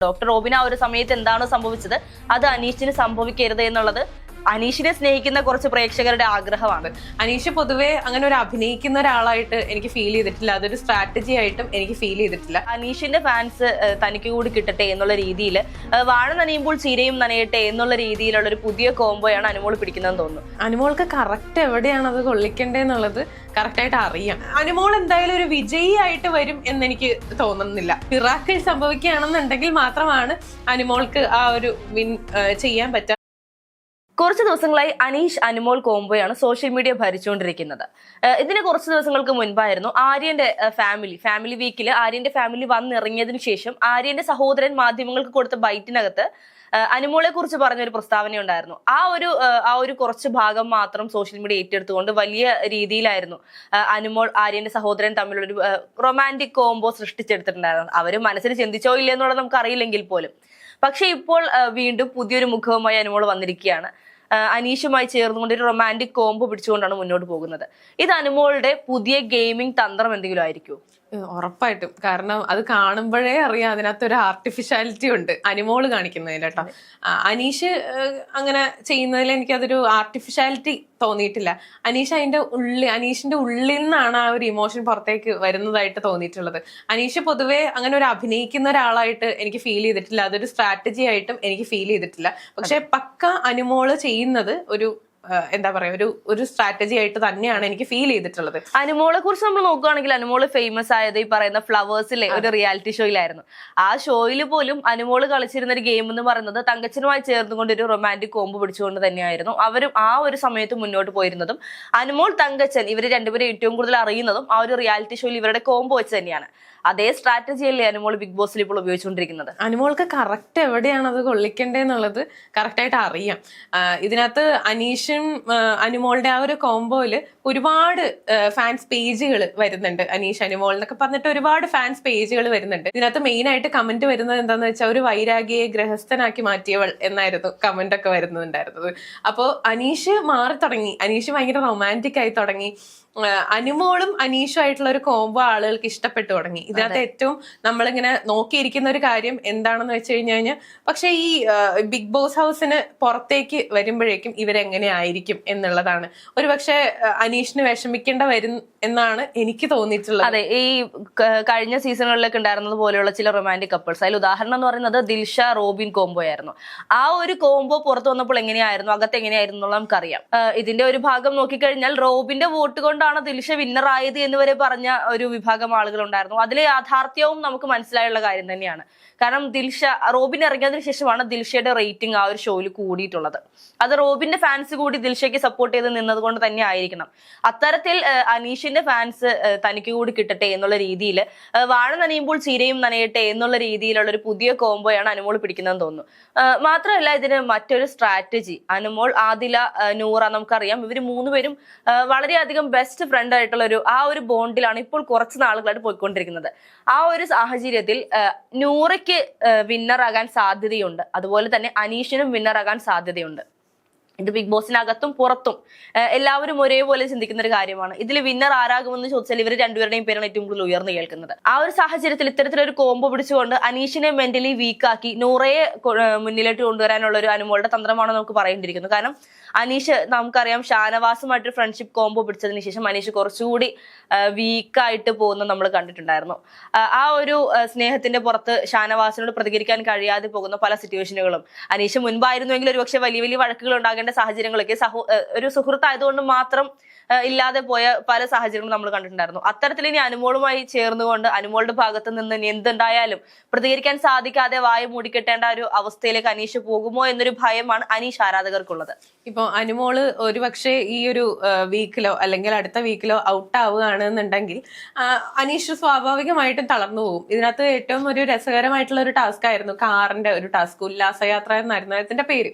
Doctor Robin ആ ഒരു സമയത്ത് എന്താണ് സംഭവിച്ചത്? അത് അനീഷിന് സംഭവിക്കരുത് എന്നുള്ളത് അനീഷിനെ സ്നേഹിക്കുന്ന കുറച്ച് പ്രേക്ഷകരുടെ ആഗ്രഹമാണ്. അനീഷ് പൊതുവെ അങ്ങനെ ഒരു അഭിനയിക്കുന്ന ഒരാളായിട്ട് എനിക്ക് ഫീൽ ചെയ്തിട്ടില്ല. അതൊരു സ്ട്രാറ്റജി ആയിട്ടും എനിക്ക് ഫീൽ ചെയ്തിട്ടില്ല. അനീഷിന്റെ ഫാൻസ് തനിക്ക് കൂടി കിട്ടട്ടെ എന്നുള്ള രീതിയിൽ വാഴ നനയുമ്പോൾ ചീരയും നനയട്ടെ എന്നുള്ള രീതിയിലുള്ള ഒരു പുതിയ കോംബോയാണ് അനുമോൾ പിടിക്കുന്നതെന്ന് തോന്നുന്നു. അനുമോൾക്ക് കറക്റ്റ് എവിടെയാണ് അത് കൊള്ളിക്കേണ്ടതെന്നുള്ളത് കറക്റ്റായിട്ട് അറിയാം. അനുമോൾ എന്തായാലും ഒരു വിജയി ആയിട്ട് വരും എന്ന് എനിക്ക് തോന്നുന്നില്ല. മിറാക്കിൾ സംഭവിക്കുകയാണെന്നുണ്ടെങ്കിൽ മാത്രമാണ് അനുമോൾക്ക് ആ ഒരു വിൻ ചെയ്യാൻ പറ്റുക കുറച്ച് ദിവസങ്ങളായി അനീഷ് അനുമോൾ കോംബോയാണ് സോഷ്യൽ മീഡിയ ഭരിച്ചുകൊണ്ടിരിക്കുന്നത്. ഇതിന് കുറച്ച് ദിവസങ്ങൾക്ക് മുൻപായിരുന്നു ആര്യന്റെ ഫാമിലി ഫാമിലി വീക്കിൽ ആര്യന്റെ ഫാമിലി വന്നിറങ്ങിയതിനു ശേഷം ആര്യന്റെ സഹോദരൻ മാധ്യമങ്ങൾക്ക് കൊടുത്ത ബൈറ്റിനകത്ത് അനുമോളെ കുറിച്ച് പറഞ്ഞൊരു പ്രസ്താവന ഉണ്ടായിരുന്നു ആ ഒരു ആ ഒരു കുറച്ച് ഭാഗം മാത്രം സോഷ്യൽ മീഡിയ ഏറ്റെടുത്തുകൊണ്ട് വലിയ രീതിയിലായിരുന്നു അനുമോൾ ആര്യന്റെ സഹോദരൻ തമ്മിലൊരു റൊമാന്റിക് കോംബോ സൃഷ്ടിച്ചെടുത്തിട്ടുണ്ടായിരുന്നു അവർ മനസ്സിൽ ചിന്തിച്ചോ ഇല്ലേ എന്നുള്ളത് നമുക്ക് അറിയില്ലെങ്കിൽ പോലും. പക്ഷെ ഇപ്പോൾ വീണ്ടും പുതിയൊരു മുഖവുമായി അനുമോൾ വന്നിരിക്കുകയാണ്. അനീഷുമായി ചേർന്നുകൊണ്ട് ഒരു റൊമാന്റിക് കോംബോ പിടിച്ചുകൊണ്ടാണ് മുന്നോട്ട് പോകുന്നത്. ഇത് അനുമോളുടെ പുതിയ ഗെയിമിംഗ് തന്ത്രം എന്തെങ്കിലും ആയിരിക്കുമോ? ഉറപ്പായിട്ടും. കാരണം അത് കാണുമ്പോഴേ അറിയാം അതിനകത്ത് ഒരു ആർട്ടിഫിഷ്യാലിറ്റി ഉണ്ട്. അനിമോൾ കാണിക്കുന്നതിൽ കേട്ടോ. അനീഷ് അങ്ങനെ ചെയ്യുന്നതിൽ എനിക്ക് അതൊരു ആർട്ടിഫിഷ്യാലിറ്റി തോന്നിയിട്ടില്ല. അനീഷ് അതിന്റെ ഉള്ളിൽ അനീഷിന്റെ ഉള്ളിൽ നിന്നാണ് ആ ഒരു ഇമോഷൻ പുറത്തേക്ക് വരുന്നതായിട്ട് തോന്നിയിട്ടുള്ളത്. അനീഷ് പൊതുവെ അങ്ങനെ ഒരു അഭിനയിക്കുന്ന ഒരാളായിട്ട് എനിക്ക് ഫീൽ ചെയ്തിട്ടില്ല. അതൊരു സ്ട്രാറ്റജി ആയിട്ടും എനിക്ക് ഫീൽ ചെയ്തിട്ടില്ല. പക്ഷെ പക്ക അനുമോൾ ചെയ്യുന്നത് ഒരു എന്താ പറയാ ഒരു ഒരു സ്ട്രാറ്റജി ആയിട്ട് തന്നെയാണ് എനിക്ക് ഫീൽ ചെയ്തിട്ടുള്ളത്. അനുമോളെ കുറിച്ച് നമ്മൾ നോക്കുകയാണെങ്കിൽ അനുമോൾ ഫേമസ് ആയത് ഈ പറയുന്ന ഫ്ലവേഴ്സിലെ ഒരു റിയാലിറ്റി ഷോയിലായിരുന്നു ആ ഷോയിൽ പോലും അനുമോൾ കളിച്ചിരുന്ന ഒരു ഗെയിം എന്ന് പറയുന്നത് തങ്കച്ചനുമായി ചേർന്നുകൊണ്ട് ഒരു റൊമാന്റിക് കോമ്പ് പിടിച്ചുകൊണ്ട് തന്നെയായിരുന്നു. അവരും ആ ഒരു സമയത്ത് മുന്നോട്ട് പോയിരുന്നതും അനുമോൾ തങ്കച്ചൻ ഇവർ രണ്ടുപേരും ഏറ്റവും കൂടുതൽ അറിയുന്നതും ആ ഒരു റിയാലിറ്റി ഷോയിൽ ഇവരുടെ കോമ്പോ വെച്ച് തന്നെയാണ്. അതേ സ്ട്രാറ്റജി അല്ലേ അനുമോൾ ബിഗ് ബോസിൽ ഇപ്പോൾ ഉപയോഗിച്ചുകൊണ്ടിരിക്കുന്നത്? അനുമോൾക്ക് കറക്റ്റ് എവിടെയാണ് അത് കൊള്ളിക്കേണ്ടതെന്നുള്ളത് കറക്റ്റ് ആയിട്ട് അറിയാം. ഇതിനകത്ത് അനീഷും അനുമോളുടെ ആ ഒരു കോംബോയിൽ ഒരുപാട് ഫാൻസ് പേജുകൾ വരുന്നുണ്ട്. അനീഷ് അനുമോൾ എന്നൊക്കെ പറഞ്ഞിട്ട് ഒരുപാട് ഫാൻസ് പേജുകൾ വരുന്നുണ്ട്. ഇതിനകത്ത് മെയിൻ ആയിട്ട് കമന്റ് വരുന്നത് എന്താന്ന് വെച്ചാൽ ഒരു വൈരാഗിയെ ഗ്രഹസ്ഥനാക്കി മാറ്റിയവൾ എന്നായിരുന്നു കമന്റ് ഒക്കെ വരുന്നുണ്ടായിരുന്നത്. അപ്പോൾ അനീഷ് മാറി തുടങ്ങി അനീഷ് ഭയങ്കര റൊമാന്റിക് ആയി തുടങ്ങി. അനുമോളും അനീഷും ആയിട്ടുള്ള ഒരു കോംബോ ആളുകൾക്ക് ഇഷ്ടപ്പെട്ടു തുടങ്ങി. ഇതിനകത്ത് ഏറ്റവും നമ്മളിങ്ങനെ നോക്കിയിരിക്കുന്ന ഒരു കാര്യം എന്താണെന്ന് വെച്ച് കഴിഞ്ഞു കഴിഞ്ഞാൽ പക്ഷെ ഈ ബിഗ് ബോസ് ഹൗസിന് പുറത്തേക്ക് വരുമ്പോഴേക്കും ഇവരെങ്ങനെ ആയിരിക്കും എന്നുള്ളതാണ്. ഒരു പക്ഷെ അനീഷിന് വിഷമിക്കേണ്ട വരും എന്നാണ് എനിക്ക് തോന്നിയിട്ടുള്ളത്. അതെ ഈ കഴിഞ്ഞ സീസണുകളിലൊക്കെ ഉണ്ടായിരുന്നത് പോലെയുള്ള ചില റൊമാന്റിക് കപ്പിൾസ്. അതിൽ ഉദാഹരണം എന്ന് പറയുന്നത് ദിൽഷ റോബിൻ കോംബോ ആയിരുന്നു. ആ ഒരു കോംബോ പുറത്തു വന്നപ്പോൾ എങ്ങനെയായിരുന്നു? അകത്ത് എങ്ങനെയായിരുന്നു നമുക്കറിയാം. ഇതിന്റെ ഒരു ഭാഗം നോക്കിക്കഴിഞ്ഞാൽ റോബിന്റെ വോട്ട് കൊണ്ടാണ് ദിൽഷ വിന്നർ ആയത് എന്ന് വരെ പറഞ്ഞ ഒരു വിഭാഗം ആളുകൾ ഉണ്ടായിരുന്നു. അതിലെ യാഥാർത്ഥ്യവും നമുക്ക് മനസ്സിലായുള്ള കാര്യം തന്നെയാണ്. കാരണം ദിൽഷ റോബിൻ ഇറങ്ങിയതിനു ശേഷമാണ് ദിൽഷയുടെ റേറ്റിംഗ് ആ ഒരു ഷോയിൽ കൂടിയിട്ടുള്ളത്. അത് റോബിന്റെ ഫാൻസ് കൂടി ദിൽഷയ്ക്ക് സപ്പോർട്ട് ചെയ്ത് നിന്നത് കൊണ്ട് തന്നെ ആയിരിക്കണം. അത്തരത്തിൽ ആഹ് അനീഷിന്റെ ഫാൻസ് തനിക്ക് കൂടി കിട്ടട്ടെ എന്നുള്ള രീതിയിൽ വാഴ നനയുമ്പോൾ ചീരയും നനയട്ടെ എന്നുള്ള രീതിയിലുള്ള ഒരു പുതിയ കോംബോയാണ് അനുമോൾ പിടിക്കുന്നതെന്ന് തോന്നുന്നു. മാത്രമല്ല ഇതിന് മറ്റൊരു സ്ട്രാറ്റജി അനുമോൾ ആദില നൂറ നമുക്കറിയാം. ഇവർ മൂന്നുപേരും വളരെയധികം ബെസ്റ്റ് ഫ്രണ്ട് ആയിട്ടുള്ള ഒരു ആ ഒരു ബോണ്ടിലാണ് ഇപ്പോൾ കുറച്ച് നാളുകളായിട്ട് പോയിക്കൊണ്ടിരിക്കുന്നത്. ആ ഒരു സാഹചര്യത്തിൽ നൂറയ്ക്ക് വിന്നറാകാൻ സാധ്യതയുണ്ട്. അതുപോലെ തന്നെ അനീഷിനും വിന്നറാകാൻ സാധ്യതയുണ്ട്. ഇത് ബിഗ് ബോസിനകത്തും പുറത്തും എല്ലാവരും ഒരേപോലെ ചിന്തിക്കുന്ന ഒരു കാര്യമാണ്. ഇതിൽ വിന്നർ ആരാകുമെന്ന് ചോദിച്ചാൽ ഇവർ രണ്ടുപേരുടെയും പേരാണ് ഏറ്റവും കൂടുതൽ ഉയർന്നു കേൾക്കുന്നത്. ആ ഒരു സാഹചര്യത്തിൽ ഇത്തരത്തിലൊരു കോമ്പ് പിടിച്ചുകൊണ്ട് അനീഷിനെ മെന്റലി വീക്കാക്കി നൂറയെ മുന്നിലേക്ക് കൊണ്ടുവരാനുള്ള ഒരു അനുമോളുടെ തന്ത്രമാണ് നമുക്ക് പറയേണ്ടിയിരിക്കുന്നത്. കാരണം അനീഷ് നമുക്കറിയാം ഷാനവാസുമായിട്ട് ഫ്രണ്ട്ഷിപ്പ് കോംബോ പിടിച്ചതിന് ശേഷം അനീഷ് കുറച്ചുകൂടി വീക്കായിട്ട് പോകുന്നത് നമ്മൾ കണ്ടിട്ടുണ്ടായിരുന്നു. ആ, ഒരു സ്നേഹത്തിന്റെ പുറത്ത് ഷാനവാസിനോട് പ്രതികരിക്കാൻ കഴിയാതെ പോകുന്ന പല സിറ്റുവേഷനുകളും അനീഷ് മുൻപായിരുന്നുവെങ്കിൽ ഒരുപക്ഷെ വലിയ വലിയ വഴക്കുകൾ ഉണ്ടാകേണ്ട സാഹചര്യങ്ങളൊക്കെ സഹോ ഒരു സുഹൃത്തായതുകൊണ്ട് മാത്രം ഇല്ലാതെ പോയ പല സാഹചര്യങ്ങളും നമ്മൾ കണ്ടിട്ടുണ്ടായിരുന്നു. അത്തരത്തിൽ ഇനി അനുമോളുമായി ചേർന്നുകൊണ്ട് അനുമോളുടെ ഭാഗത്ത് നിന്ന് ഇനി എന്തുണ്ടായാലും പ്രതികരിക്കാൻ സാധിക്കാതെ വായ മൂടിക്കെട്ടേണ്ട ഒരു അവസ്ഥയിലേക്ക് അനീഷ് പോകുമോ എന്നൊരു ഭയമാണ് അനീഷ് ആരാധകർക്കുള്ളത്. ഇപ്പൊ അനുമോൾ ഒരു പക്ഷേ ഈ ഒരു വീക്കിലോ അല്ലെങ്കിൽ അടുത്ത വീക്കിലോ ഔട്ട് ആവുകയാണെന്നുണ്ടെങ്കിൽ അനീഷ് സ്വാഭാവികമായിട്ടും തളർന്നു പോകും. ഇതിനകത്ത് ഏറ്റവും ഒരു രസകരമായിട്ടുള്ള ഒരു ടാസ്ക് ആയിരുന്നു കാറിന്റെ ഒരു ടാസ്ക് ഉല്ലാസയാത്ര എന്നായിരുന്നു അതിന്റെ പേര്.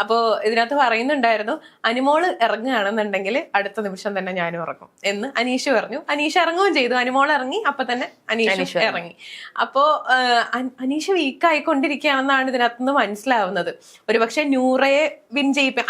അപ്പോ ഇതിനകത്ത് പറയുന്നുണ്ടായിരുന്നു അനുമോൾ ഇറങ്ങുകയാണെന്നുണ്ടെങ്കിൽ അടുത്ത നിമിഷം തന്നെ ഞാനും ഇറങ്ങും എന്ന് അനീഷ് പറഞ്ഞു. അനീഷ് ഇറങ്ങുകയും ചെയ്തു. അനുമോൾ ഇറങ്ങി അപ്പൊ തന്നെ അനീഷ് ഇറങ്ങി. അപ്പോ അനീഷ് വീക്കായിക്കൊണ്ടിരിക്കുകയാണെന്നാണ് ഇതിനകത്ത് നിന്ന് മനസ്സിലാവുന്നത്. ഒരുപക്ഷെ നൂറയെ വിൻ ചെയ്യിപ്പ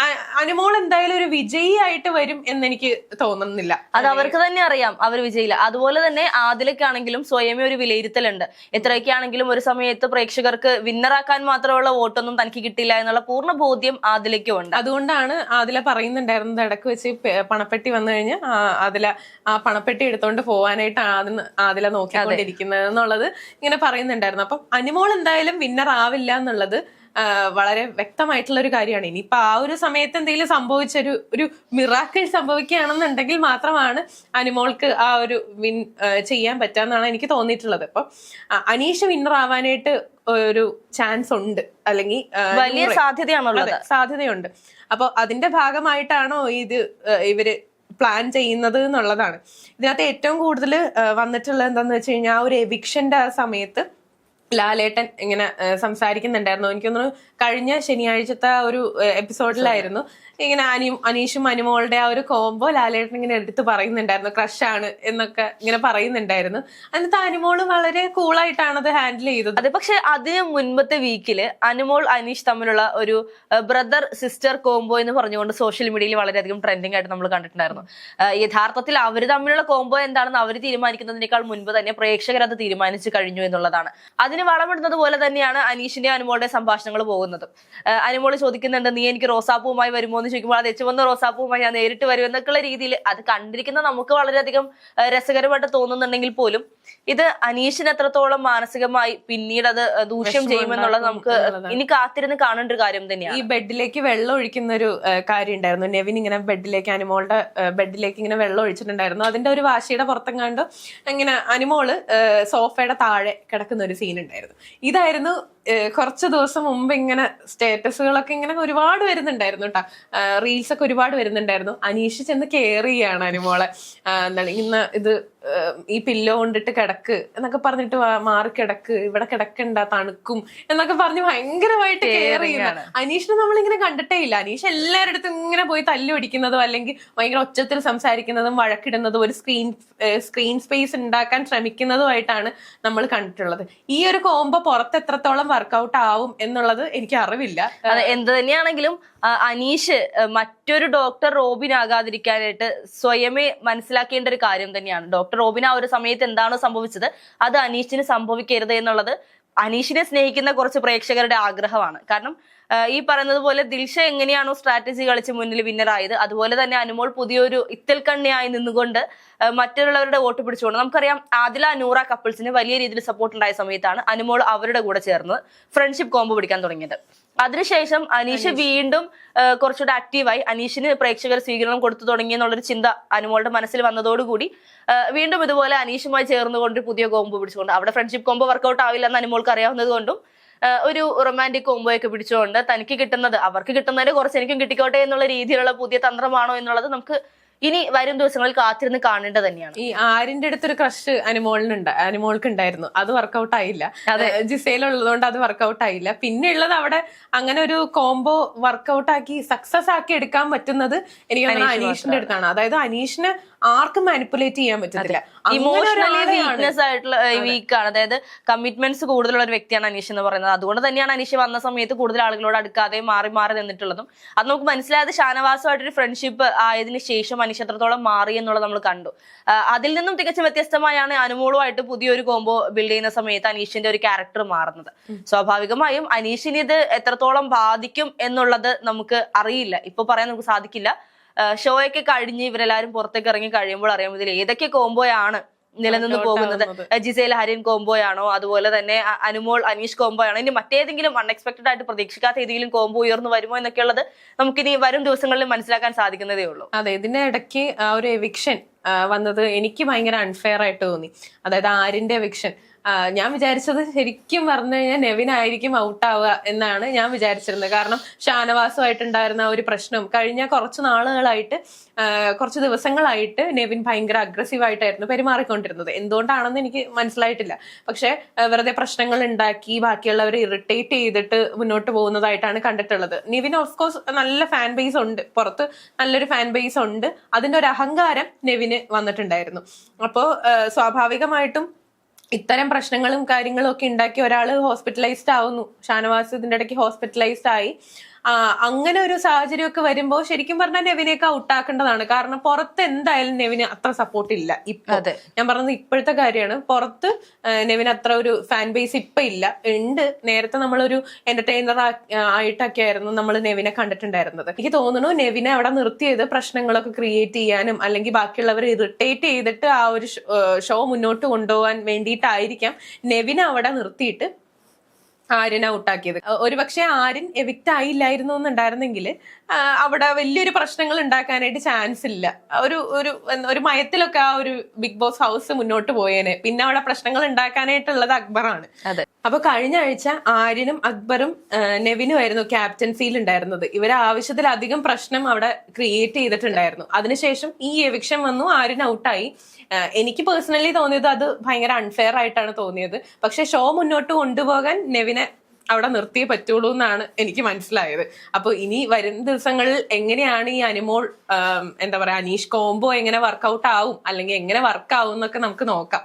അനുമോൾ എന്തായാലും ഒരു വിജയി ആയിട്ട് വരും എന്ന് എനിക്ക് തോന്നുന്നില്ല. അത് അവർക്ക് തന്നെ അറിയാം അവർ വിജയില്ല അതുപോലെ തന്നെ ആദിലക്കാണെങ്കിലും സ്വയമേ ഒരു വിലയിരുത്തലുണ്ട്. എത്രയൊക്കെ ആണെങ്കിലും ഒരു സമയത്ത് പ്രേക്ഷകർക്ക് വിന്നറാക്കാൻ മാത്രമുള്ള വോട്ടൊന്നും തനിക്ക് കിട്ടില്ല എന്നുള്ള പൂർണ ബോധ്യം ആദിലയ്ക്കും ഉണ്ട്. അതുകൊണ്ടാണ് ആദില പറയുന്നുണ്ടായിരുന്നത് ഇടയ്ക്ക് വെച്ച് പണപ്പെട്ടി വന്നു കഴിഞ്ഞ് ആദില ആ പണപ്പെട്ടി എടുത്തോണ്ട് പോവാനായിട്ട് ആദ്യം അതില നോക്കിക്കൊണ്ടിരിക്കുന്നത് എന്നുള്ളത് ഇങ്ങനെ പറയുന്നുണ്ടായിരുന്നു. അപ്പം അനുമോൾ എന്തായാലും വിന്നർ ആവില്ല എന്നുള്ളത് വളരെ വ്യക്തമായിട്ടുള്ള ഒരു കാര്യമാണ്. ഇനിയിപ്പോൾ ആ ഒരു സമയത്ത് എന്തെങ്കിലും സംഭവിച്ചൊരു ഒരു മിറാക്കിൾ സംഭവിക്കുകയാണെന്നുണ്ടെങ്കിൽ മാത്രമാണ് അനുമോൾക്ക് ആ ഒരു വിൻ ചെയ്യാൻ പറ്റാന്നാണ് എനിക്ക് തോന്നിയിട്ടുള്ളത്. അപ്പൊ അനീഷ് വിന്നർ ആവാനായിട്ട് ഒരു ചാൻസ് ഉണ്ട്. അല്ലെങ്കിൽ വലിയ സാധ്യതയാണുള്ളത്. സാധ്യതയുണ്ട്. അപ്പോൾ അതിന്റെ ഭാഗമായിട്ടാണോ ഇത് ഇവർ പ്ലാൻ ചെയ്യുന്നത് എന്നുള്ളതാണ്. ഇതിനകത്ത് ഏറ്റവും കൂടുതൽ വന്നിട്ടുള്ളത് എന്താന്ന് വെച്ച് കഴിഞ്ഞാൽ ആ ഒരു എവിക്ഷന്റെ ആ സമയത്ത് ലാലേട്ടൻ ഇങ്ങനെ സംസാരിക്കുന്നുണ്ടായിരുന്നു. എനിക്ക് കഴിഞ്ഞ ശനിയാഴ്ചത്തെ ഒരു എപ്പിസോഡിലായിരുന്നു. ഇങ്ങനെ അനി അനീഷും അനുമോളുടെ ആ ഒരു കോംബോ ലാലേട്ടൻ ഇങ്ങനെ എടുത്ത് പറയുന്നുണ്ടായിരുന്നു. ക്രഷാണ് എന്നൊക്കെ ഇങ്ങനെ പറയുന്നുണ്ടായിരുന്നു. എന്നിട്ട് അനുമോൾ വളരെ കൂളായിട്ടാണ് അത് ഹാൻഡിൽ ചെയ്തത്. അതെ പക്ഷെ അതിന് മുൻപത്തെ വീക്കിൽ അനുമോൾ അനീഷ് തമ്മിലുള്ള ഒരു ബ്രദർ സിസ്റ്റർ കോംബോ എന്ന് പറഞ്ഞുകൊണ്ട് സോഷ്യൽ മീഡിയയിൽ വളരെയധികം ട്രെൻഡിങ് ആയിട്ട് നമ്മൾ കണ്ടിട്ടുണ്ടായിരുന്നു. യഥാർത്ഥത്തിൽ അവർ തമ്മിലുള്ള കോംബോ എന്താണെന്ന് അവർ തീരുമാനിക്കുന്നതിനേക്കാൾ മുൻപ് തന്നെ പ്രേക്ഷകർ അത് തീരുമാനിച്ചു കഴിഞ്ഞു എന്നുള്ളതാണ്. അതിന് വളമിടുന്നത് പോലെ തന്നെയാണ് അനീഷിന്റെ അനുമോളുടെ സംഭാഷണങ്ങൾ പോകുന്നത്. അനുമോൾ ചോദിക്കുന്നുണ്ട് നീ എനിക്ക് റോസാപ്പൂവുമായി വരുമോ? എന്ന് ചോദിക്കുമ്പോൾ അത് എച്ചുവന്ന റോസാപ്പൂവുമായി ഞാൻ നേരിട്ട് വരുമെന്നൊക്കെയുള്ള രീതിയിൽ അത് കണ്ടിരിക്കുന്ന നമുക്ക് വളരെയധികം രസകരമായിട്ട് തോന്നുന്നുണ്ടെങ്കിൽ പോലും ഇത് അനീഷിന് എത്രത്തോളം മാനസികമായി പിന്നീട് അത് ദൂഷ്യം ചെയ്യുമെന്നുള്ളത് നമുക്ക് ഇനി കാത്തിരുന്ന് കാണേണ്ട ഒരു കാര്യം തന്നെയാണ്. ഈ ബെഡിലേക്ക് വെള്ളം ഒഴിക്കുന്ന ഒരു കാര്യം ഉണ്ടായിരുന്നു നെവിൻ ഇങ്ങനെ ബെഡിലേക്ക് അനിമോളുടെ ബെഡിലേക്ക് ഇങ്ങനെ വെള്ളം ഒഴിച്ചിട്ടുണ്ടായിരുന്നു. അതിന്റെ ഒരു വാശിയുടെ പുറത്തെങ്ങാണ്ട് ഇങ്ങനെ അനിമോൾ സോഫയുടെ താഴെ കിടക്കുന്ന ഒരു സീൻ ഉണ്ടായിരുന്നു ഇതായിരുന്നു കുറച്ച് ദിവസം മുമ്പ് ഇങ്ങനെ സ്റ്റേറ്റസുകളൊക്കെ ഇങ്ങനെ ഒരുപാട് വരുന്നുണ്ടായിരുന്നു കേട്ടോ റീൽസ് ഒക്കെ ഒരുപാട് വരുന്നുണ്ടായിരുന്നു. അനീഷ് ചെന്ന് കെയർ ചെയ്യാണ് അനുമോളെ എന്താണ് ഇന്ന് ഇത് ഈ പില്ലോ കൊണ്ടിട്ട് കിടക്ക് എന്നൊക്കെ പറഞ്ഞിട്ട് മാറി കിടക്ക്. ഇവിടെ കിടക്കണ്ട തണുക്കും എന്നൊക്കെ പറഞ്ഞ് ഭയങ്കരമായിട്ട് കെയർ ചെയ്യുന്ന. അനീഷിനെ നമ്മളിങ്ങനെ കണ്ടിട്ടേ ഇല്ല. അനീഷ് എല്ലാവരുടെ അടുത്തും ഇങ്ങനെ പോയി തല്ലു പിടിക്കുന്നതും അല്ലെങ്കിൽ ഭയങ്കര ഒച്ചത്തിൽ സംസാരിക്കുന്നതും വഴക്കിടുന്നതും ഒരു സ്ക്രീൻ സ്ക്രീൻ സ്പേസ് ഉണ്ടാക്കാൻ ശ്രമിക്കുന്നതുമായിട്ടാണ് നമ്മൾ കണ്ടിട്ടുള്ളത്. ഈ ഒരു കോംബോ പുറത്ത് എത്രത്തോളം വർക്കൗട്ട് ആവും എന്നുള്ളത് എനിക്ക് അറിവില്ല. എന്ത് തന്നെയാണെങ്കിലും അനീഷ് മറ്റൊരു ഡോക്ടർ റോബിൻ ആകാതിരിക്കാനായിട്ട് സ്വയമേ മനസ്സിലാക്കേണ്ട ഒരു കാര്യം തന്നെയാണ്. ഡോക്ടർ റോബിൻ ആ ഒരു സമയത്ത് എന്താണോ സംഭവിച്ചത് അത് അനീഷിന് സംഭവിക്കരുത് എന്നുള്ളത് അനീഷിനെ സ്നേഹിക്കുന്ന കുറച്ച് പ്രേക്ഷകരുടെ ആഗ്രഹമാണ്. കാരണം ഈ പറയുന്നത് പോലെ ദിൽഷ എങ്ങനെയാണോ സ്ട്രാറ്റജി കളിച്ച് മുന്നിൽ വിന്നറായത് അതുപോലെ തന്നെ അനുമോൾ പുതിയൊരു ഇത്തൽ കണ്ണിയായി നിന്നുകൊണ്ട് മറ്റുള്ളവരുടെ വോട്ട് പിടിച്ചുകൊണ്ട്. നമുക്കറിയാം ആദില നൂറ കപ്പിൾസിന് വലിയ രീതിയിൽ സപ്പോർട്ട് ഉണ്ടായ സമയത്താണ് അനുമോൾ അവരുടെ കൂടെ ചേർന്ന് ഫ്രണ്ട്ഷിപ്പ് കോംബോ പിടിക്കാൻ തുടങ്ങിയത്. അതിനുശേഷം അനീഷ് വീണ്ടും കുറച്ചുകൂടെ ആക്റ്റീവായി അനീഷിന് പ്രേക്ഷകർ സ്വീകരണം കൊടുത്തു തുടങ്ങി എന്നുള്ളൊരു ചിന്ത അനുമോളുടെ മനസ്സിൽ വന്നതോടുകൂടി വീണ്ടും ഇതുപോലെ അനീഷുമായി ചേർന്നുകൊണ്ട് പുതിയ കോംബോ പിടിച്ചുകൊണ്ട് അവിടെ ഫ്രണ്ട്ഷിപ്പ് കോംബോ വർക്കൗട്ട് ആവില്ല എന്ന് അനുമോൾക്ക് അറിയാവുന്നത് കൊണ്ടും ഒരു റൊമാന്റിക് കോമ്പോയൊക്കെ പിടിച്ചുകൊണ്ട് തനിക്ക് കിട്ടുന്നത് അവർക്ക് കിട്ടുന്നതിന് കുറച്ച് എനിക്കും കിട്ടിക്കോട്ടെ എന്നുള്ള രീതിയിലുള്ള പുതിയ തന്ത്രമാണോ എന്നുള്ളത് നമുക്ക് ഇനി വരും ദിവസങ്ങളിൽ കാത്തിരുന്ന് കാണേണ്ടത് തന്നെയാണ്. ഈ ആരിന്റെ അടുത്തൊരു ക്രഷ് അനുമോളിനുണ്ട് അനുമോൾക്ക് ഉണ്ടായിരുന്നു അത് വർക്കൗട്ട് ആയില്ല. ജിസയിൽ ഉള്ളതുകൊണ്ട് അത് വർക്കൗട്ട് ആയില്ല. പിന്നെ ഉള്ളത് അവിടെ അങ്ങനെ ഒരു കോംബോ വർക്കൗട്ട് ആക്കി സക്സസ് ആക്കി എടുക്കാൻ പറ്റുന്നത് എനിക്ക് തോന്നുന്നു അനീഷിന്റെ അടുത്താണ്. അതായത് അനീഷിനെ ആർക്കും മാനിപ്പുലേറ്റ് ചെയ്യാൻ പറ്റത്തില്ല. ഇമോഷണലി വീക്ക്നെസ് ആയിട്ടുള്ള വീക്കാണ് അതായത് കമ്മിറ്റ്മെന്റ്സ് കൂടുതലുള്ള ഒരു വ്യക്തിയാണ് അനീഷ് എന്ന് പറയുന്നത്. അതുകൊണ്ട് തന്നെയാണ് അനീഷ് വന്ന സമയത്ത് കൂടുതൽ ആളുകളോട് അടുക്കാതെ മാറി മാറി നിന്നിട്ടുള്ളതും. അത് നമുക്ക് മനസ്സിലായത് ഷാനവാസുമായിട്ടൊരു ഫ്രണ്ട്ഷിപ്പ് ആയതിനു ശേഷം അനീഷ് എത്രത്തോളം മാറി എന്നുള്ളത് നമ്മൾ കണ്ടു. അതിൽ നിന്നും തികച്ചും വ്യത്യസ്തമായാണ് അനുമോളുമായിട്ട് പുതിയൊരു കോംബോ ബിൽഡ് ചെയ്യുന്ന സമയത്ത് അനീഷിന്റെ ഒരു ക്യാരക്ടർ മാറുന്നത്. സ്വാഭാവികമായും അനീഷിന് ഇത് എത്രത്തോളം ബാധിക്കും എന്നുള്ളത് നമുക്ക് അറിയില്ല. ഇപ്പൊ പറയാൻ നമുക്ക് സാധിക്കില്ല. ഷോ ഒക്കെ കഴിഞ്ഞ് ഇവരെല്ലാരും പുറത്തേക്ക് ഇറങ്ങി കഴിയുമ്പോൾ അറിയാം ഇതിൽ ഏതൊക്കെ കോംബോയാണ് നിലനിന്ന് പോകുന്നത്. ജിസേൽ ഹരിൻ കോംബോയാണോ? അതുപോലെ തന്നെ അനുമോൾ അനീഷ് കോംബോയാണോ? ഇനി മറ്റേതെങ്കിലും അൺഎക്സ്പെക്ടഡ് ആയിട്ട് പ്രതീക്ഷിക്കാത്ത ഏതെങ്കിലും കോംബോ ഉയർന്നു വരുമോ എന്നൊക്കെയുള്ളത് നമുക്കിനി വരും ദിവസങ്ങളിൽ മനസ്സിലാക്കാൻ സാധിക്കുന്നതേ ഉള്ളൂ. അതെ ഇതിന്റെ ഇടയ്ക്ക് ആ ഒരു എവിക്ഷൻ വന്നത് എനിക്ക് ഭയങ്കര അൺഫെയർ ആയിട്ട് തോന്നി. അതായത് ആരിന്റെ എവിക്ഷൻ ഞാൻ വിചാരിച്ചത് ശരിക്കും പറഞ്ഞു കഴിഞ്ഞാൽ നെവിൻ ആയിരിക്കും ഔട്ട് ആവുക എന്നാണ് ഞാൻ വിചാരിച്ചിരുന്നത്. കാരണം ഷാനവാസുമായിട്ടുണ്ടായിരുന്ന ഒരു പ്രശ്നം കഴിഞ്ഞ കുറച്ച് നാളുകളായിട്ട് കുറച്ച് ദിവസങ്ങളായിട്ട് നെവിൻ ഭയങ്കര അഗ്രസീവ് ആയിട്ടായിരുന്നു പെരുമാറിക്കൊണ്ടിരുന്നത്. എന്തുകൊണ്ടാണെന്ന് എനിക്ക് മനസ്സിലായിട്ടില്ല. പക്ഷെ വെറുതെ പ്രശ്നങ്ങൾ ഉണ്ടാക്കി ബാക്കിയുള്ളവരെ ഇറിറ്റേറ്റ് ചെയ്തിട്ട് മുന്നോട്ട് പോകുന്നതായിട്ടാണ് കണ്ടിട്ടുള്ളത്. നിവിൻ ഓഫ് കോഴ്സ് നല്ല ഫാൻ ബേസ് ഉണ്ട്. പുറത്ത് നല്ലൊരു ഫാൻ ബേസ് ഉണ്ട്. അതിന്റെ ഒരു അഹങ്കാരം നെവിന് വന്നിട്ടുണ്ടായിരുന്നു. അപ്പോൾ സ്വാഭാവികമായിട്ടും ഇത്തരം പ്രശ്നങ്ങളും കാര്യങ്ങളും ഒക്കെ ഉണ്ടാക്കി ഒരാൾ ഹോസ്പിറ്റലൈസ്ഡ് ആവുന്നു. ഷാനവാസ് ഇതിന്റെ ഇടയ്ക്ക് ഹോസ്പിറ്റലൈസ്ഡ് ആയി. അങ്ങനെ ഒരു സാഹചര്യമൊക്കെ വരുമ്പോൾ ശരിക്കും പറഞ്ഞാൽ നെവിനെയൊക്കെ ഔട്ടാക്കേണ്ടതാണ്. കാരണം പുറത്ത് എന്തായാലും നെവിന് അത്ര സപ്പോർട്ട് ഇല്ല. ഇപ്പൊ. ഞാൻ പറഞ്ഞത് ഇപ്പോഴത്തെ കാര്യമാണ്. പുറത്ത് നെവിന് അത്ര ഒരു ഫാൻ ബേസ് ഇപ്പൊ ഇല്ല. ഉണ്ട്. നേരത്തെ നമ്മളൊരു എന്റർടൈനർ ആയിട്ടൊക്കെ ആയിരുന്നു നമ്മൾ നെവിനെ കണ്ടിട്ടുണ്ടായിരുന്നത്. എനിക്ക് തോന്നുന്നു നെവിനെ അവിടെ നിർത്തിയത് പ്രശ്നങ്ങളൊക്കെ ക്രിയേറ്റ് ചെയ്യാനും അല്ലെങ്കിൽ ബാക്കിയുള്ളവരെ ഇറിറ്റേറ്റ് ചെയ്തിട്ട് ആ ഒരു ഷോ മുന്നോട്ട് കൊണ്ടുപോകാൻ വേണ്ടിയിട്ടായിരിക്കാം നെവിനെ അവിടെ നിർത്തിയിട്ട് ആര്യൻ ഔട്ടാക്കിയത് ഒരു പക്ഷേ ആര്യൻ എവിക്റ്റ് ആയില്ലായിരുന്നു എന്നുണ്ടായിരുന്നെങ്കിൽ അവിടെ വലിയൊരു പ്രശ്നങ്ങൾ ഉണ്ടാക്കാനായിട്ട് ചാൻസ് ഇല്ല. ഒരു ഒരു ഒരു മയത്തിലൊക്കെ ആ ഒരു ബിഗ് ബോസ് ഹൗസ് മുന്നോട്ട് പോയേനെ. പിന്നെ അവിടെ പ്രശ്നങ്ങൾ ഉണ്ടാക്കാനായിട്ടുള്ളത് അക്ബറാണ്. അതെ. അപ്പൊ കഴിഞ്ഞ ആഴ്ച ആര്യനും അക്ബറും നെവിനും ആയിരുന്നു ക്യാപ്റ്റൻസിയിൽ ഉണ്ടായിരുന്നത്. ഇവർ ആവശ്യത്തിലധികം പ്രശ്നം അവിടെ ക്രിയേറ്റ് ചെയ്തിട്ടുണ്ടായിരുന്നു. അതിനുശേഷം ഈ എവിക്ഷൻ വന്നു ആര്യൻ ഔട്ടായി എനിക്ക് പേഴ്സണലി തോന്നിയത് അത് ഭയങ്കര അൺഫെയർ ആയിട്ടാണ് തോന്നിയത്. പക്ഷെ ഷോ മുന്നോട്ട് കൊണ്ടുപോകാൻ നെവിനെ അവിടെ നിർത്തിയേ പറ്റുള്ളൂ എന്നാണ് എനിക്ക് മനസ്സിലായത്. അപ്പൊ ഇനി വരും ദിവസങ്ങളിൽ എങ്ങനെയാണ് ഈ അനിമോൾ എന്താ പറയാ അനീഷ് കോംബോ എങ്ങനെ വർക്കൗട്ട് ആവും അല്ലെങ്കിൽ എങ്ങനെ വർക്ക് ആവും എന്നൊക്കെ നമുക്ക് നോക്കാം.